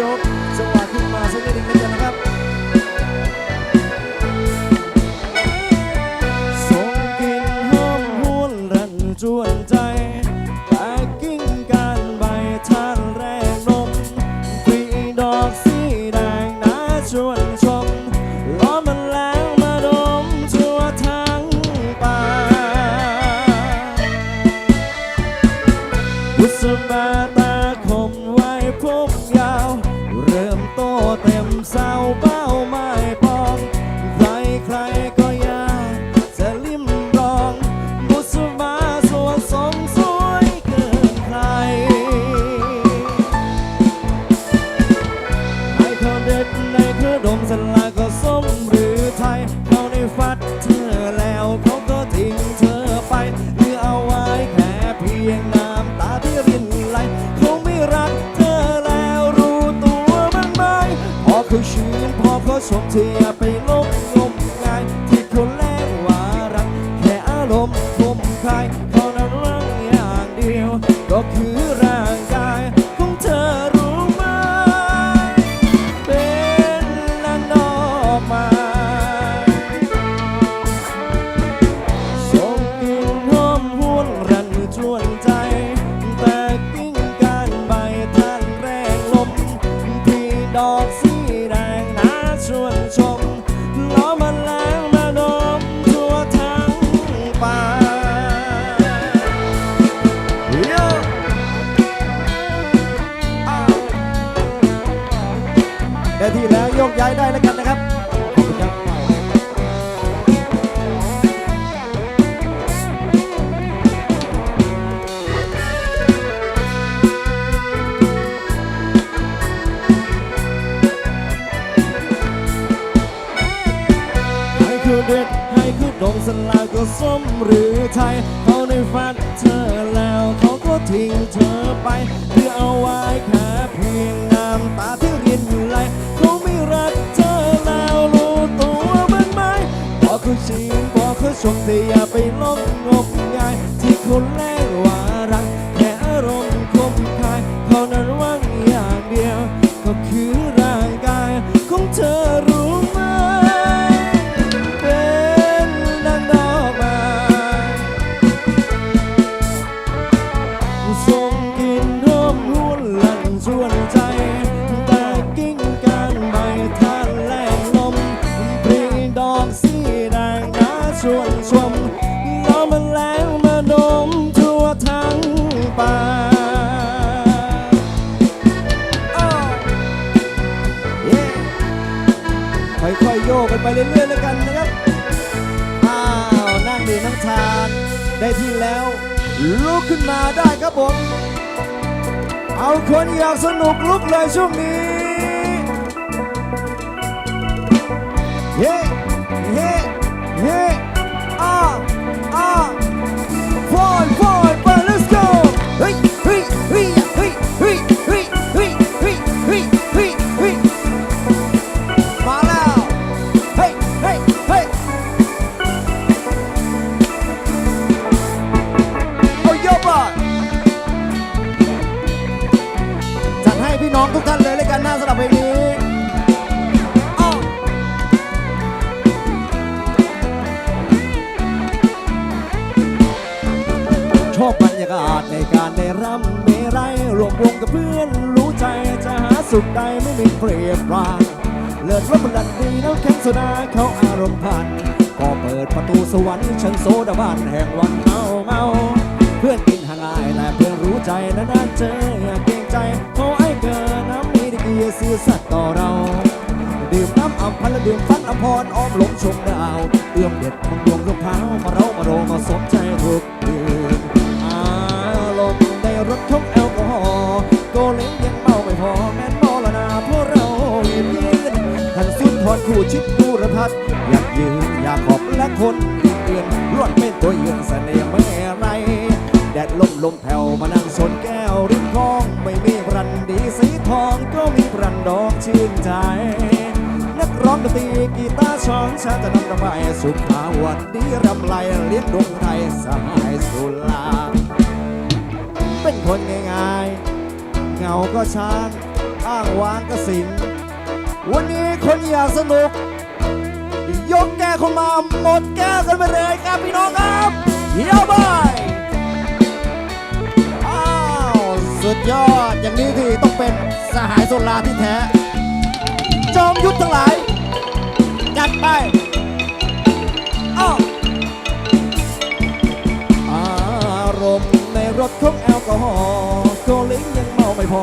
ยกจัวะขึ้มาสันดนึกันครับส่งกินหอมหวนรันจวนใจแต่กิ้การใบทาแรงนมกลีดอกสีแดงน่าชวนชมล้อมันแล สบาตาคมไว้ผมยาว เริ่มโตเต็มเสาบ้า เธอไปลงงมงายที่คนแลกว่ารักแค่อารมณ์คมคายเท่านั้นรักอย่างเดียวก็คือ ชวนชมล้อมันแรงมาดมทั่วทั้งป่า Yeah. ได้ที่แล้วโยกย้ายได้แล้วกันนะครับขอบคุณครับ เด็ดให้คือดงสลาก็ส้มหรือไทย เขาได้ฟัดเธอแล้วเขาก็ทิ้งเธอไปเพื่อเอาไว้แค่เพียงน้ำตาที่เรินไหลเขาไม่รักเธอแล้วรู้ตัวบ้างไหมพอเขาชื่นพอเขาชมแต่อย่าไปลงงมงาย ที่คนแรกว่ารักแค่อารมณ์คมคายเขานั้นว่างอย่างเดียว ก็คือร่างกายของเธอรู้ เรื่อยๆแล้วกันนะครับ อ้าว นั่งดื่มน้ำชาได้ที่แล้ว ลุกขึ้นมาได้ครับผม เอาคนอยากสนุกลุกเลยช่วงนี้ เฮ้ เฮ้ งรู้ใจจะหาสุขใดไม่มีเปรียบปราเลิศรสบันดันดีน้ำแข็งโซดาเขาอารมณ์พันก็เปิดประตูสวรรค์ชั้นโซดาบ้านแห่งวันเมาเมาเพื่อนกินห่างอายแต่เพื่อนรู้ใจนานๆเจออย่าเกรงใจเขาไอ้เกินน้ำมีดีกีซื่อสัตย์ต่อเราดื่มน้ำอัมพันและดื่มฟันอภรอ้อมหลงชมดาว เอื้อมเด็ดมันดวงลูกเท้ามาเรามาโรมาสน ชิดดูรทัศน์อยากยืนอยากขอบและคนอื่นล้วนเป็นตัวยืนเสน่ห์ไม่ไร แดดลมลมแผ่วมานั่งชนแก้วริมคลอง ไม่มีรันดีสีทองก็มีรันดอกชื่นใจนักร้องดนตรีกีตาร์ช้อนชาจะนำระบายสุขาวันดีรำไรเลี้ยงดวงไทยสหายสุลาเป็นคนง่ายๆ เงาก็ช้านอ้างว้างก็สิน วันนี้คนอยากสนุก ยกแก้คนมาหมดแก้กันไปเลยครับพี่น้องครับเฮียวไปอ้าวสุดยอดอย่างนี้ที่ต้องเป็นสหายโซลาที่แท้ จอมยุทธทั้งหลาย จัดไปอ้าวอารมณ์ในรถของแอลกอฮอล์โคลิงยังเมาไม่พอ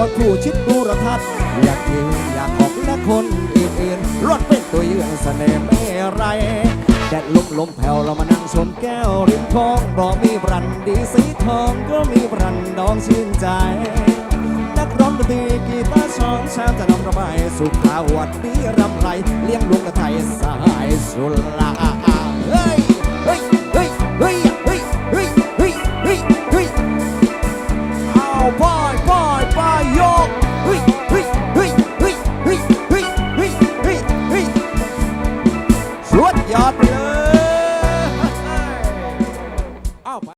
อดผู้ชิดดูรทัศน์อยากยืนอยากออกและคนอื่นๆรถเป็นตัวเยือเสน่ห์ไม่ไรแดดลมลมแผ่วเรามานั่งชนแก้วริมคลองบอกมีบรันดีสีทองก็มีบรันดองชื่นใจ นักร้องดนตรีกีตาร์ช้อนชาจะนำระบายสุขาวดดีรำไรเลี้ยงลุงกระไทยสายสุลาเฮ้ยเฮ้ยเฮ้ยเฮ้ย